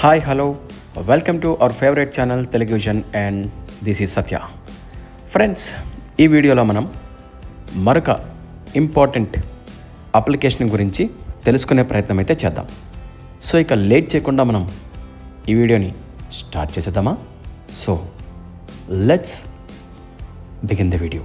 Hi hello welcome to our favourite channel television and this is Satya friends ఈ వీడియోలో మనం మరొక important application గురించి తెలుసుకునే ప్రయత్నం అయితే చేద్దాం. సో ఇక లేట్ చేయకుండా మనం ఈ వీడియోని స్టార్ట్ చేసేద్దామా? So let's begin the video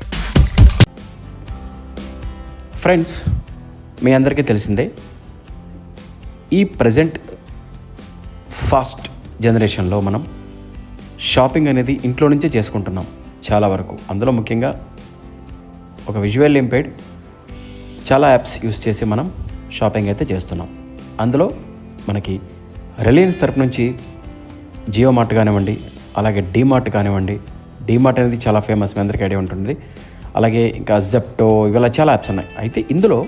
friends మీ అందరికీ తెలిసిందే ఈ ప్రజెంట్ ఫాస్ట్ జనరేషన్లో మనం షాపింగ్ అనేది ఇంట్లో నుంచే చేసుకుంటున్నాం చాలా వరకు. అందులో ముఖ్యంగా ఒక విజువల్ ఇంపేడ్ చాలా యాప్స్ యూస్ చేసి మనం షాపింగ్ అయితే చేస్తున్నాం. అందులో మనకి రిలయన్స్ తరపు నుంచి జియో మార్ట్ కానివ్వండి అలాగే డీమార్ట్ కానివ్వండి డీమార్ట్ అనేది చాలా ఫేమస్ మీ అందరికీ ఐడియా ఉంటుంది అలాగే ఇంకా జెప్టో ఇవాళ చాలా యాప్స్ ఉన్నాయి. అయితే ఇందులో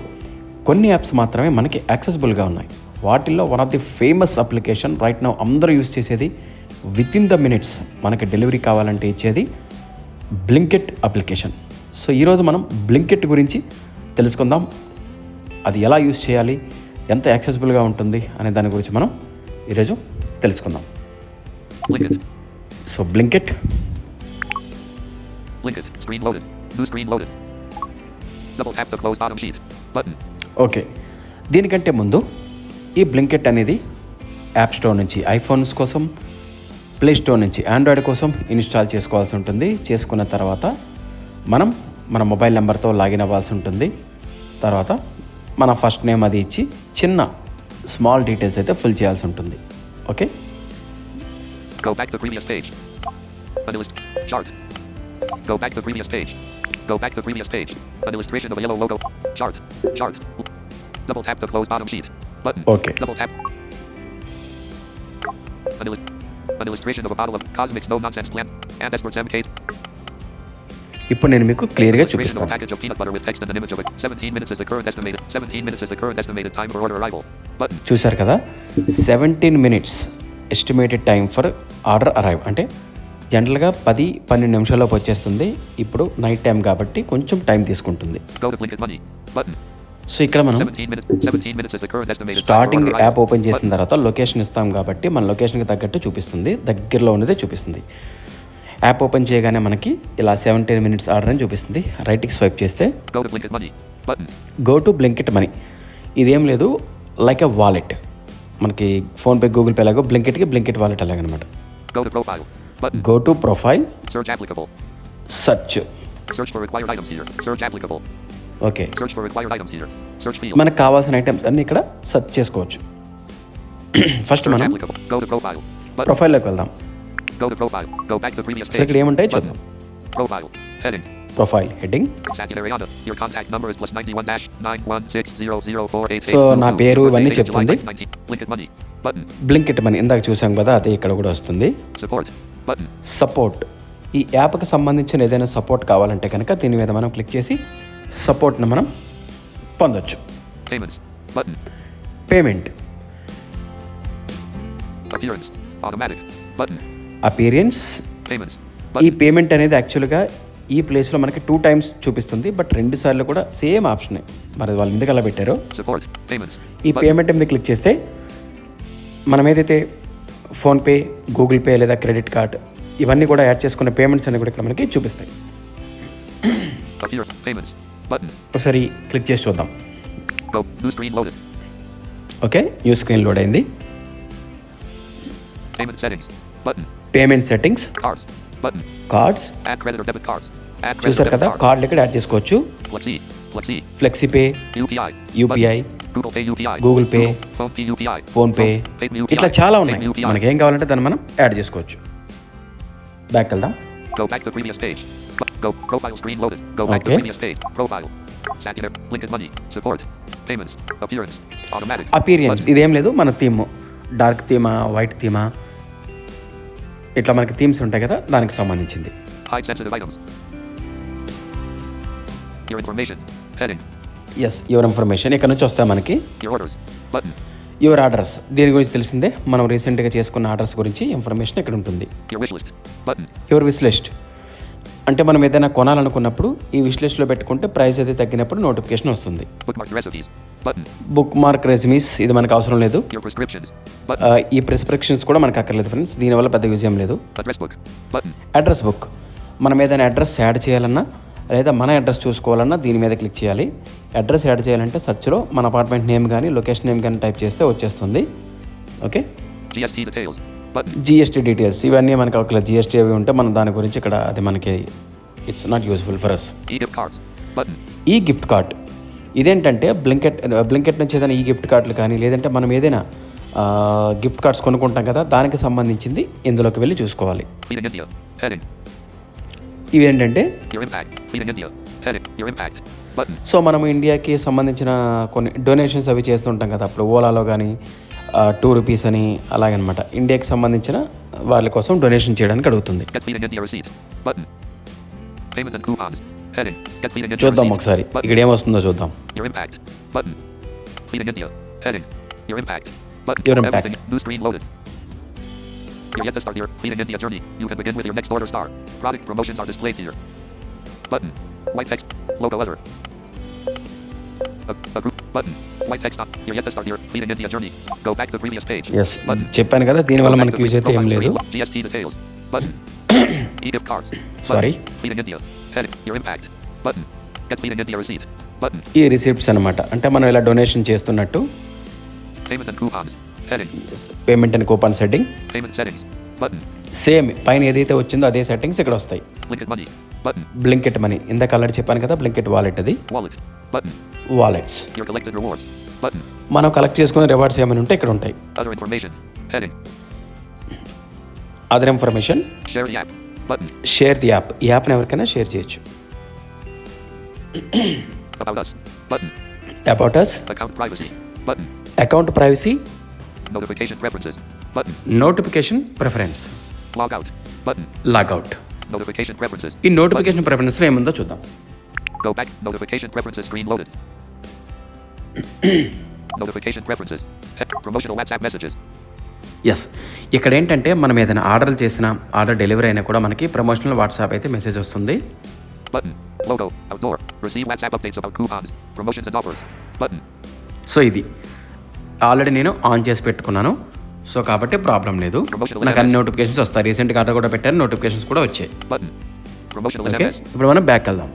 కొన్ని యాప్స్ మాత్రమే మనకి యాక్సెసిబుల్గా ఉన్నాయి. వాటిల్లో one of the famous application right now అందరూ యూస్ చేసేది విత్ ఇన్ ద మినిట్స్ మనకి డెలివరీ కావాలంటే ఇచ్చేది బ్లింకెట్ అప్లికేషన్ సో ఈరోజు మనం బ్లింకెట్ గురించి తెలుసుకుందాం. అది ఎలా యూస్ చేయాలి? ఎంత యాక్సెసిబుల్గా ఉంటుంది? అనే దాని గురించి మనం ఈరోజు తెలుసుకుందాం. So Blinkit New screen loaded. Double tap to close bottom sheet. Button. Okay దీనికంటే ముందు ఈ బ్లింకెట్ అనేది యాప్ స్టోర్ నుంచి ఐఫోన్స్ కోసం ప్లే స్టోర్ నుంచి ఆండ్రాయిడ్ కోసం ఇన్స్టాల్ చేసుకోవాల్సి ఉంటుంది. చేసుకున్న తర్వాత మనం మన మొబైల్ నెంబర్తో లాగిన్ అవ్వాల్సి ఉంటుంది. తర్వాత మన ఫస్ట్ నేమ్ అది ఇచ్చి చిన్న స్మాల్ డీటెయిల్స్ అయితే ఫిల్ చేయాల్సి ఉంటుంది. Okay Go back to previous page. An illust- chart. Go back to previous page. Go back to previous page. An illustration of a yellow logo. Chart. Chart. Double tap to close bottom sheet. Button. Okay Double tap. An, illus- an illustration of a bottle of Cosmic's No Nonsense Plant. And Esper 7K. ఇప్పుడు నేను మీకు క్లియర్గా Illustration of a చూపిస్తాను package of peanut butter with text and an image of it. 17 minutes is the current estimated. 17 minutes is the current estimated time for order arrival. Button. చూశారు కదా seventeen minutes estimated time for order arrive అంటే జనరల్గా పది పన్నెండు నిమిషాల్లోపు వచ్చేస్తుంది. ఇప్పుడు night time కాబట్టి కొంచెం టైం తీసుకుంటుంది. సో ఇక్కడ మనం 17 minutes. 17 minutes is the current estimated time for starting app. Open చేసిన తర్వాత లొకేషన్ ఇస్తాం కాబట్టి మన లొకేషన్కి తగ్గట్టు చూపిస్తుంది. దగ్గరలో ఉన్నదే చూపిస్తుంది. యాప్ ఓపెన్ చేయగానే మనకి ఇలా సెవెంటీన్ మినిట్స్ ఆర్డర్ అని చూపిస్తుంది. రైట్కి స్వైప్ చేస్తే. గో టు బ్లింకెట్ మనీ ఇదేం లేదు లైక్ ఎ వాలెట్ మనకి ఫోన్పే గూగుల్ పే లాగో బ్లింకెట్కి బ్లింకెట్ వాలెట్ అలాగనమాట. Go to Profile. Button. Go to profile Search applicable. Search Search for required items here. Search applicable. Okay Search for required items here. Search field. మనకు కావాల్సిన items అన్ని ఇక్కడ search చేసుకోవచ్చు first Search మనం to profile. Button. ప్రొఫైల్లోకి వెళ్దాం Go to profile. Go back to previous అసలు ఇక్కడ. ఏముంటాయో Button. చూద్దాం Profile. Heading. Profile heading so నా పేరు ఇవన్నీ చెప్తుంది. బ్లింక్ ఇట్ మనీ ఇందాక చూసాం కదా అది ఇక్కడ కూడా వస్తుంది. సపోర్ట్ ఈ యాప్కి సంబంధించిన ఏదైనా సపోర్ట్ కావాలంటే కనుక దీని మీద మనం క్లిక్ చేసి సపోర్ట్ను మనం పొందొచ్చు. పేమెంట్ అపీరియన్స్ ఈ పేమెంట్ అనేది యాక్చువల్గా ఈ ప్లేస్లో మనకి టూ టైమ్స్ చూపిస్తుంది బట్ రెండు సార్లు కూడా సేమ్ ఆప్షనే మరి వాళ్ళు ఎందుకు అలా పెట్టారో. ఈ. పేమెంట్ మీద క్లిక్ చేస్తే మనం ఏదైతే ఫోన్పే గూగుల్ పే లేదా క్రెడిట్ కార్డ్ ఇవన్నీ కూడా యాడ్ చేసుకున్న పేమెంట్స్ అన్ని కూడా ఇక్కడ మనకి చూపిస్తాయి. ఒకసారి క్లిక్ చేసి చూద్దాం. ఓకే న్యూ స్క్రీన్ లోడ్ అయింది. Payment settings. Button cards? Debit cards. చూసారు కదా? కార్డులకి యాడ్ చేసుకోవచ్చు. Flexi pay UPI Google Pay PhonePe ఇట్లా చాలా ఉన్నాయి. మనకి ఏం కావాలంటే దాన్ని మనం యాడ్ చేసుకోవచ్చు. బ్యాక్ వెళ్దాం. అపీరియన్స్ ఇదేం లేదు. మన థీమ్ డార్క్ థీమా వైట్ థీమా ఇట్లా మనకి థీమ్స్ ఉంటాయి కదా దానికి సంబంధించింది. ఎస్ యువర్ ఇన్ఫర్మేషన్ ఇక్కడ నుంచి వస్తాయి మనకి. యువర్ ఆర్డర్స్ దీని గురించి తెలిసిందే. మనం రీసెంట్గా చేసుకున్న ఆర్డర్స్ గురించి ఇన్ఫర్మేషన్ ఇక్కడ ఉంటుంది. యువర్ విష్ లిస్ట్ అంటే మనం ఏదైనా కొనాలనుకున్నప్పుడు ఈ విష్ లిస్ట్లో పెట్టుకుంటే ప్రైస్ అయితే తగ్గినప్పుడు నోటిఫికేషన్ వస్తుంది. బుక్ మార్క్ రెజ్యూమీస్ ఇది మనకు అవసరం లేదు. ఈ ప్రిస్క్రిప్షన్స్ కూడా మనకు అక్కర్లేదు ఫ్రెండ్స్ దీనివల్ల పెద్ద విజయం లేదు. అడ్రస్ బుక్ మనం ఏదైనా అడ్రస్ యాడ్ చేయాలన్నా లేదా మన అడ్రస్ చూసుకోవాలన్నా దీని మీద క్లిక్ చేయాలి అడ్రస్ యాడ్ చేయాలంటే సర్చ్లో మన అపార్ట్మెంట్ నేమ్ కానీ లొకేషన్ నేమ్ కానీ టైప్ చేస్తే వచ్చేస్తుంది ఓకే. జిఎస్టీ డీటెయిల్స్ ఇవన్నీ మనకు ఒక జిఎస్టీ అవి ఉంటే మనం దాని గురించి ఇక్కడ అది మనకి it's not useful for us. ఈ గిఫ్ట్ కార్డ్ ఇదేంటంటే బ్లింకెట్ బ్లింకెట్ నుంచి ఏదైనా ఈ గిఫ్ట్ కార్డులు కానీ లేదంటే మనం ఏదైనా గిఫ్ట్ కార్డ్స్ కొనుక్కుంటాం కదా దానికి సంబంధించింది ఇందులోకి వెళ్ళి చూసుకోవాలి. ఇవి ఏంటంటే. సో మనం ఇండియాకి సంబంధించిన కొన్ని డొనేషన్స్ అవి చేస్తుంటాం కదా అప్పుడు ఓలాలో కానీ టూ రూపీస్ అని అలాగనమాట ఇండియాకి సంబంధించిన వాళ్ళ కోసం డొనేషన్ చేయడానికి అడుగుతుంది చూద్దాం. ఒకసారి. ఇక్కడ ఏమొస్తుందో చూద్దాం Your impact. New screen loaded. You're yet to start your Feeding India journey. You can begin with your next order star. Product promotions are displayed here. Button. White text. Logo letter. Yes చెప్పాను కదా దీని వల్ల మనకి use అయితే ఏం లేదు. ఈ receipts అనమాట అంటే మనం ఇలా డొనేషన్ చేస్తున్నట్టు. Payment and coupon setting same పైన ఏదైతే వచ్చిందో అదే సెట్టింగ్స్ ఇక్కడ వస్తాయి. బ్లింకెట్ మనీ ఇంత కలర్ చెప్పాను కదా బ్లింకెట్ వాలెట్ అది. వాలెట్స్ మనం కలెక్ట్ చేసుకునే రివార్డ్స్ ఏమైనా ఉంటే ఇక్కడ ఉంటాయి. Other information share the app ఈ యాప్ని ఎవరికైనా షేర్ చేయొచ్చు. Account account privacy notification preference logout notification preferences ఈ నోటిఫికేషన్ ప్రిఫరెన్స్ ఏముందో చూద్దాం. Go back notification preferences screen loaded notification preferences promotional WhatsApp messages yes ఇక్కడ ఏంటంటే మనం ఏదైనా ఆర్డర్ చేసిన ఆర్డర్ డెలివరీ అయినా కూడా మనకి ప్రమోషనల్ వాట్సాప్ అయితే మెసేజ్ వస్తుంది. సో ఇది. ఆల్రెడీ నేను ఆన్ చేసి పెట్టుకున్నాను. సో కాబట్టి ప్రాబ్లం లేదు నాకు అన్ని నోటిఫికేషన్స్ వస్తాయి రీసెంట్గా ఆర్డర్ కూడా పెట్టాను నోటిఫికేషన్స్ కూడా వచ్చాయి ఓకే. ఇప్పుడు మనం బ్యాక్ వెళ్దాం.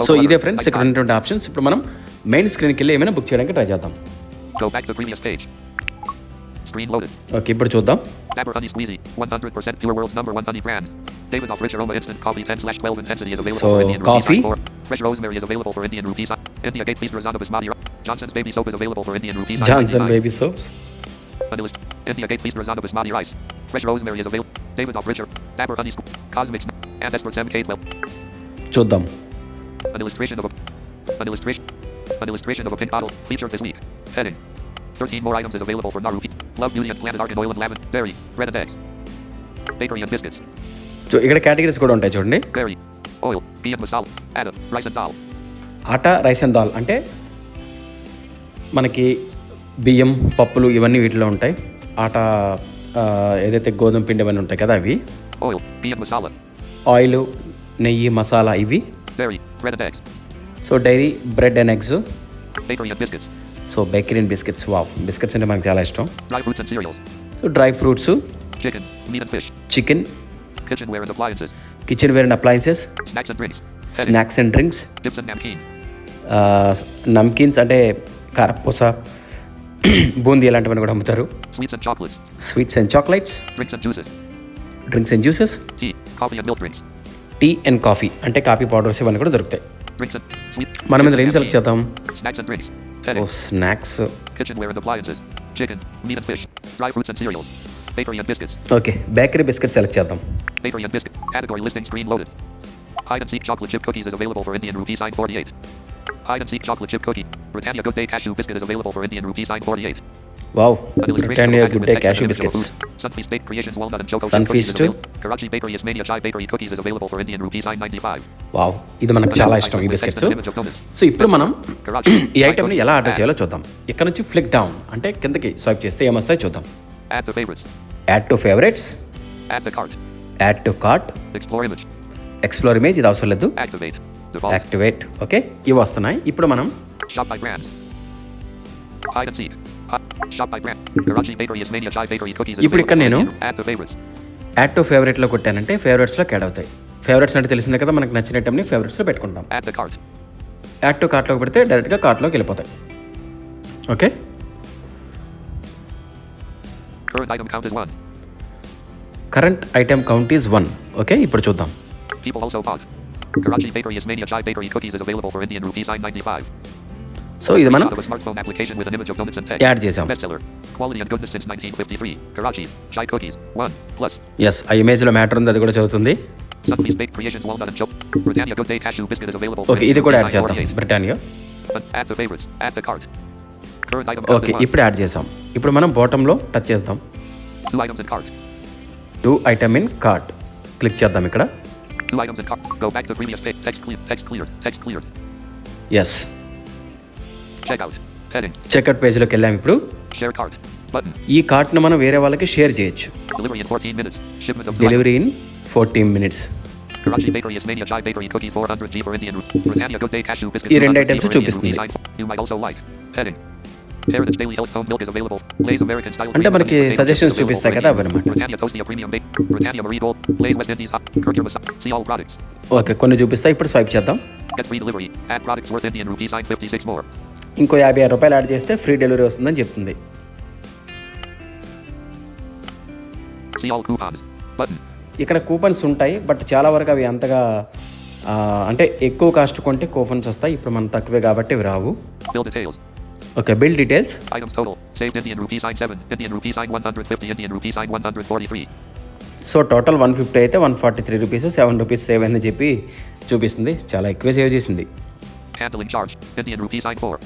సో ఇదే. ఫ్రెండ్స్ ఇక్కడ. ఉన్నటువంటి ఆప్షన్స్ ఇప్పుడు మనం మెయిన్ స్క్రీన్కి వెళ్ళి ఏమైనా బుక్ చేయడానికి ట్రై చేద్దాం. ఓకే ఇప్పుడు చూద్దాం Dabber Honey Squeezy. 100% pure world's number one honey brand. David of Rich Aroma Instant Coffee 10 slash 12 intensity is available So, for Indian coffee? rupees. 4. Fresh Rosemary is available for Indian rupees. India Gate Feast Razana Basmati. ri- Johnson's Baby Soap is available for Indian rupees. Johnson 95. Baby soaps Vanilla. India Gate Feast Razana Basmati Rice. Fresh Rosemary is available. David of Richard. Dabber Honey Squ- Cosmics. And Experts MK12. చూద్దాం An illustration of a an illustration an illustration of a pink bottle featured this week. Heading. 13 more items is available for Naruki. Love Beauty and Planet Art and Oil and Lavender. Dairy. Bread and eggs. Bakery and biscuits. So ఇక్కడ categories కూడా ఉంటాయి చూడండి Dairy. oil, bean masala, add atta rice and dal అంటే మనకి బియ్యం పప్పులు ఇవన్నీ వీటిలో ఉంటాయి. ఆట ఏదైతే గోధుమ పిండి ఇవన్నీ ఉంటాయి కదా అవి. ఆయిల్ నెయ్యి మసాలా ఇవి. So dairy bread and eggs so bakery and biscuits వా బిస్కెట్స్ అంటే మనకు చాలా ఇష్టం. So dry fruits chicken kitchen ware and appliances snacks and drinks namkeens అంటే కారపూస బూందీ ఇలాంటివన్నీ కూడా అమ్ముతారు. Sweets and chocolates drinks and juices tea and coffee అంటే కాఫీ పౌడర్స్ ఇవన్నీ కూడా దొరుకుతాయి. మనం ఇందులో ఏం సెలెక్ట్ చేద్దాం? Snacks Dry fruits and cereals. Bakery and biscuits. Okay bakery biscuit select చేద్దాం Bakery and biscuit. Category listing screen loaded. Hide and seek chocolate chip cookies is available for Indian rupee sign 48. Hide and seek chocolate chip cookie. Britannia Good Day cashew biscuit is available for Indian rupee sign 48. Wow An illustration Britannia of a packet good with day text cashew and an image of a biscuits food. Sunfeast Baked Creations walnut and choco chip Sunfeast? cookies is available. Karachi Bakery Ismailia Chai Bakery cookies is available for Indian rupee sign 95. Wow ఇది మనకు చాలా Vanilla ఇష్టం item ఈ with text biscuits and an image of donuts. So ఇప్పుడు మనం Karachi. ఈ Chai ఐటెంని cookies. ఎలా order Add. చేయాలో చూద్దాం ఇక్కడ నుంచి ఫ్లిక్ డౌన్ అంటే కిందకి స్వైప్ చేస్తే ఏమొస్తాయో చూద్దాం Add to favorites. Add to favourites Add to cart. Add to cart Explore image. Explore image ఇది అవసరం లేదు Activate. Default. యాక్టివేట్ ఓకే ఇవి వస్తున్నాయి ఇప్పుడు మనం Shop by brands. Hide and seek. Hi- Shop by brand. Karachi Bakery Ismailia Chai Bakery cookies is ఇప్పుడు ఇక్కడ available నేను- Indian- Add to favorites. Add to ఫేవరెట్లో కొట్టానంటే ఫేవరెట్స్లోకి యాడ్ అవుతాయి ఫేవరెట్స్ అంటే తెలిసిందే కదా మనకు నచ్చిన ఐటమ్ని ఫేవరెట్స్లో పెట్టుకుంటాం Add to cart. Add to కార్ట్లోకి పెడితే డైరెక్ట్గా కార్ట్లోకి వెళ్ళిపోతాయి okay Current item count is 1. Current item count is one okay ఇప్పుడు చూద్దాం People also bought. Karachi Bakery Ismailia Chai Bakery cookies is available for Indian rupee sign 95. So ఇది మనం Out of a smartphone application with an image of donuts and text. Add చేసాం Bestseller. Quality and goodness since 1953. Karachi's Chai cookies. 1. Plus. Yes ఆ ఇమేజ్లో matter ఉంది అది కూడా చదువుతుంది Sunfeast Baked Creations Walnut and Choco. Britannia Good Day Cashew Biscuit is available for okay ఇది కూడా add చేద్దాం 48. Britannia But Add to favorites. Add to cart. Okay ఇప్పుడు యాడ్ చేసాం. ఇప్పుడు మనం బాటంలో టచ్ చేద్దాం. Two item in cart click చేద్దాం ఇక్కడ. ఎస్ చెక్అట్ పేజ్లోకి వెళ్ళాం ఇప్పుడు. ఈ కార్ట్ను మనం వేరే వాళ్ళకి షేర్ చేయొచ్చు. డెలివరీ ఇన్ ఫోర్టీన్ మినిట్స్ ఈ రెండు ఐటమ్స్ చూపిస్తుంది. అంటే మనకి సజెషన్ చూపిస్తాయి కదా ఓకే కొన్ని చూపిస్తా ఇప్పుడు స్వైప్ చేద్దాం. ఇంకో యాభై ఆరు రూపాయలు యాడ్ చేస్తే ఫ్రీ డెలివరీ వస్తుందని చెప్తుంది. ఇక్కడ కూపన్స్ ఉంటాయి బట్ చాలా వరకు అవి అంతగా అంటే ఎక్కువ కాస్ట్ కొంటే కూపన్స్ వస్తాయి. ఇప్పుడు మనం తక్కువే కాబట్టి రావు. Bill details. Okay bill details Items total. Saved Indian rupee sign 7. Indian rupee sign 150. Indian rupee sign 143. So total one fifty అయితే one forty three rupees seven rupees save అయిందని చెప్పి చూపిస్తుంది చాలా ఎక్కువే సేవ్ చేసింది Handling charge. Indian rupee sign 4.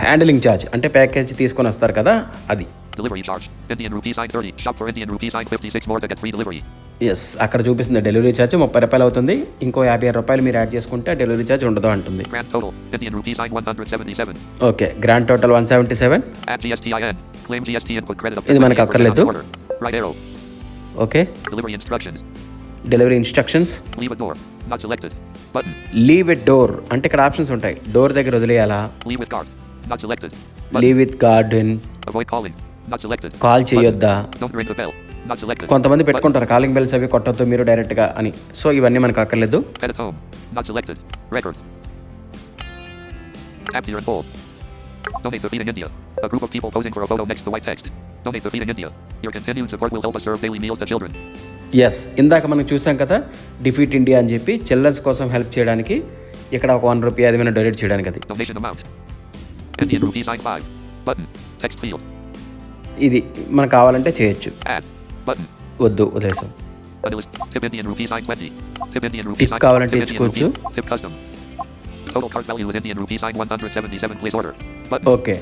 Handling charge అంటే package తీసుకొని వస్తారు కదా అది Delivery charge. Indian rupee sign 30. Shop for Indian rupee sign 56 more to get free delivery. Yes అక్కడ చూపిస్తుంది డెలివరీ ఛార్జ్ ముప్పై రూపాయలు అవుతుంది ఇంకో యాభై ఆరు రూపాయలు మీరు యాడ్ చేసుకుంటే డెలివరీ ఛార్జ్ ఉండదు అంటుంది Grand total. Indian rupee sign 177. Okay grand total one seventy seven Add GSTIN. Claim GST input credit of ఇది మనకు 28% on అక్కర్లేదు. Okay Delivery instructions. Delivery instructions Leave a door. Not selected. Button. Leave at door అంటే ఇక్కడ options ఉంటాయి door దగ్గర వదిలేయాలా Leave with guard. Not selected. Button. Leave with garden call చేయొద్దా? కొంతమంది పెట్టుకుంటారు కాలింగ్ బెల్స్ అవి కొట్టద్దు మీరు డైరెక్ట్గా అని. సో ఇవన్నీ మనకు అక్కర్లేదు. Donate to Feed in India. A group of people posing for a photo next to yes ఇందాక మనం చూసాం కదా డిఫీట్ ఇండియా అని చెప్పి చిల్డ్రన్స్ కోసం హెల్ప్ చేయడానికి ఇక్కడ ఒక వన్ రూపీ అది మనం డొనేట్ చేయడానికి అది. డొనేషన్ ఇది మనకు కావాలంటే చేయొచ్చు. వద్దు వదిలేసాం Unlist. Tip Indian rupee sign 20. Tip Indian rupee Tip sign కావాలంటే. ఇచ్చుకోవచ్చు. Tip custom. Total cart value is Indian rupee sign 177. Place order. Button. Okay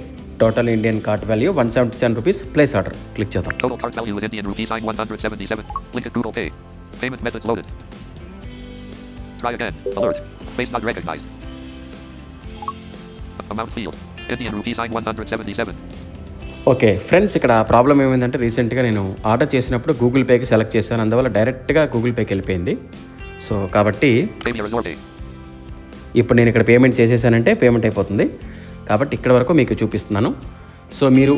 total Indian cart value one seventy seven rupees place order click చేద్దాం Total cart value is Indian rupee sign 177. Link at Google Pay. Payment methods loaded. Try again. Alert. Space not recognized. Amount field. Indian rupee sign 177. Okay friends ఇక్కడ problem ఏమైందంటే రీసెంట్గా నేను order చేసినప్పుడు Google పేకి select చేశాను. అందువల్ల డైరెక్ట్గా Google పేకి వెళ్ళిపోయింది. So కాబట్టి ఇప్పుడు నేను ఇక్కడ పేమెంట్ చేసేసానంటే పేమెంట్ అయిపోతుంది. కాబట్టి ఇక్కడ వరకు మీకు చూపిస్తున్నాను. సో మీరు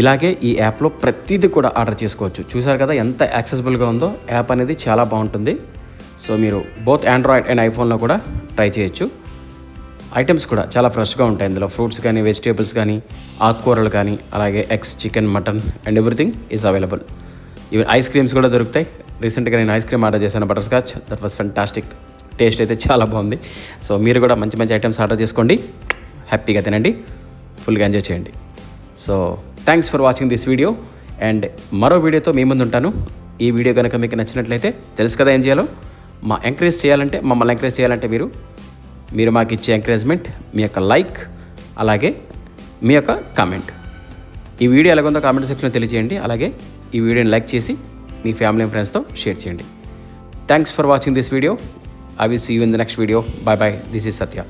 ఇలాగే ఈ యాప్లో ప్రతిదీ కూడా ఆర్డర్ చేసుకోవచ్చు. చూసారు కదా ఎంత యాక్సెసిబుల్గా ఉందో? యాప్ అనేది చాలా బాగుంటుంది. సో మీరు బోత్ ఆండ్రాయిడ్ అండ్ ఐఫోన్లో కూడా ట్రై చేయొచ్చు. ఐటమ్స్ కూడా చాలా ఫ్రెష్గా ఉంటాయి. ఇందులో ఫ్రూట్స్ కానీ వెజిటేబుల్స్ కానీ ఆకుకూరలు కానీ అలాగే eggs chicken mutton and everything is available ఇవి ఐస్ క్రీమ్స్ కూడా దొరుకుతాయి. రీసెంట్గా నేను ఐస్ క్రీమ్ ఆర్డర్ చేశాను butter scotch that was fantastic taste అయితే చాలా బాగుంది. సో మీరు కూడా మంచి మంచి ఐటమ్స్ ఆర్డర్ చేసుకోండి. హ్యాపీగా తినండి. ఫుల్గా ఎంజాయ్ చేయండి. So thanks for watching this video and మరో వీడియోతో మీ ముందు ఉంటాను. ఈ వీడియో కనుక మీకు నచ్చినట్లయితే తెలుసు కదా ఏం చేయాలో? మా ఎంకరేజ్ చేయాలంటే మమ్మల్ని ఎంకరేజ్ చేయాలంటే మీరు మీరు మాకు ఇచ్చే ఎంకరేజ్మెంట్ మీ యొక్క లైక్ అలాగే మీ యొక్క కామెంట్ ఈ వీడియో ఎలాగుందో కామెంట్ సెక్షన్లో తెలియజేయండి అలాగే ఈ వీడియోని లైక్ చేసి మీ ఫ్యామిలీ అండ్ ఫ్రెండ్స్తో షేర్ చేయండి. Thanks for watching this video I will see you in the next video bye bye this is Satya